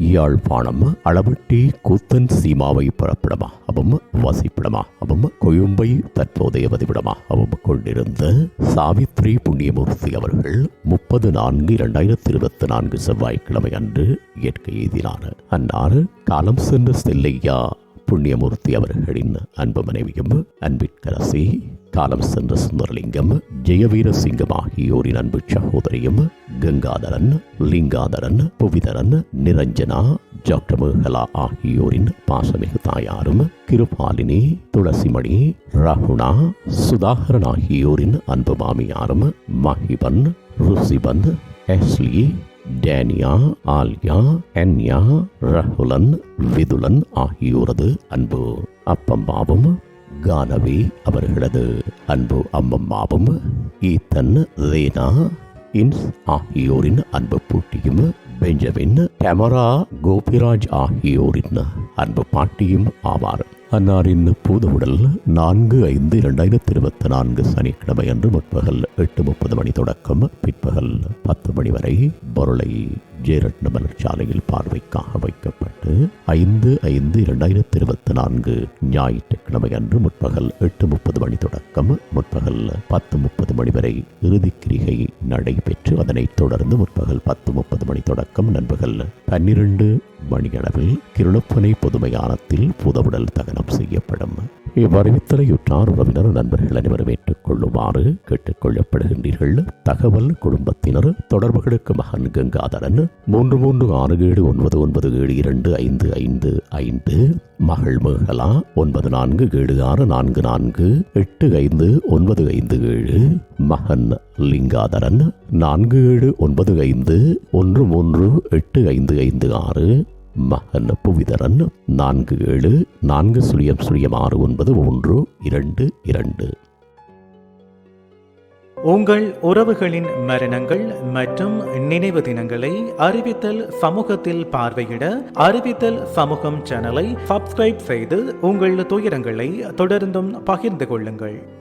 யாழ்ப்பாணம் அளவட்டி கூத்தன் சீமாவை புறப்படமாகவும் வசிப்பிடமாகவும் கொழும்பை தற்போதைய வதிவிடமா அவம் கொண்டிருந்த சாவித்ரி புண்ணியமூர்த்தி அவர்கள் முப்பது நான்கு இரண்டாயிரத்தி இருபத்தி நான்கு செவ்வாய்க்கிழமை அன்று இயற்கை எய்தினார். அன்னார் காலம் சென்ற செல்லையா புண்ணியமூர்த்தி அவர்களின் அன்பு மனைவியும் அன்பிற்கரசி காலம் சென்ற சுந்தரலிங்கம் ஜெயவீர சிங்கம் ஆகியோரின் அன்பு சகோதரியும் கங்காதரன் லிங்காதரன் புவிதரன் நிரஞ்சனா டாக்டர் மேகலா ஆகியோரின் பாசமிகு தாயாரும் கிருபாலினி துளசிமணி ரகுணா சுதாகரன் ஆகியோரின் அன்பு மாமியாரும் மஹிபன் ருசிபன் எஸ்லி டேனியா ஆல்யா என்யா ரகுலன் விதுலன் ஆகியோரது அன்பு. அப்பம்மாவும் கானவி அவர்களது அன்பு. அம்மம்மாவும் ஈத்தன் லேனா இன்ஸ் ஆகியோரின் அன்பு பூட்டியும் பெஞ்சமின் கேமரா கோபிராஜ் ஆகியோரின் அன்பு பாட்டியும் ஆவார். அன்னாரின் பூதவுடல் நான்கு ஐந்து இரண்டாயிரத்தி இருபத்தி நான்கு சனிக்கிழமை அன்று முற்பகல் எட்டு முப்பது மணி தொடக்கம். பிற்பகல் பத்து மணி வரை பொருளை ஜெயரட்ன மலர்ச்சாலையில் பார்வைக்காக வைக்கப்பட்டு ஐந்து ஐந்து இரண்டாயிரத்தி இருபத்தி நான்கு. ஞாயிற்றுக்கிழமை அன்று முற்பகல் எட்டு முப்பது மணி தொடக்கம். முற்பகல் பத்து முப்பது மணி வரை இறுதிக்கிரிகை நடைபெற்று அதனைத் தொடர்ந்து முற்பகல் பத்து முப்பது மணி தொடக்கம். நண்பகல் பன்னிரண்டு மணியளவில் கிருணப்பனை பொதுமையானத்தில் புதவுடல் தகனம் செய்யப்படும். இவ்வறிவித்தலையுற்றார் உறவினர் நண்பர்கள் அனைவரும் ஏற்றுக்கொள்ளுமாறு கேட்டுக்கொள்ளப்படுகின்றீர்கள். தகவல் குடும்பத்தினர் தொடர்புகளுக்கு மகன் கங்காதரன் மூன்று மூன்று ஆறு ஏழு ஒன்பது ஒன்பது ஏழு இரண்டு ஐந்து ஐந்து ஐந்து மகள் மேகலா ஒன்பது நான்கு ஏழு ஆறு நான்கு நான்கு எட்டு ஐந்து ஒன்பது ஐந்து ஏழு மகன் லிங்காதரன் நான்கு ஏழு ஒன்பது ஐந்து ஒன்று மூன்று எட்டு ஐந்து ஐந்து ஆறு மகன் புவிதரன் நான்கு ஏழு நான்கு சுழியம் சுழியம் ஆறு ஒன்பது ஒன்று இரண்டு இரண்டு. உங்கள் உறவுகளின் மரணங்கள் மற்றும் நினைவு தினங்களை அறிவித்தல் சமூகத்தில் பார்வையிட அறிவித்தல் சமூகம் சேனலை சப்ஸ்கிரைப் செய்து உங்கள் துயரங்களை தொடர்ந்தும் பகிர்ந்து கொள்ளுங்கள்.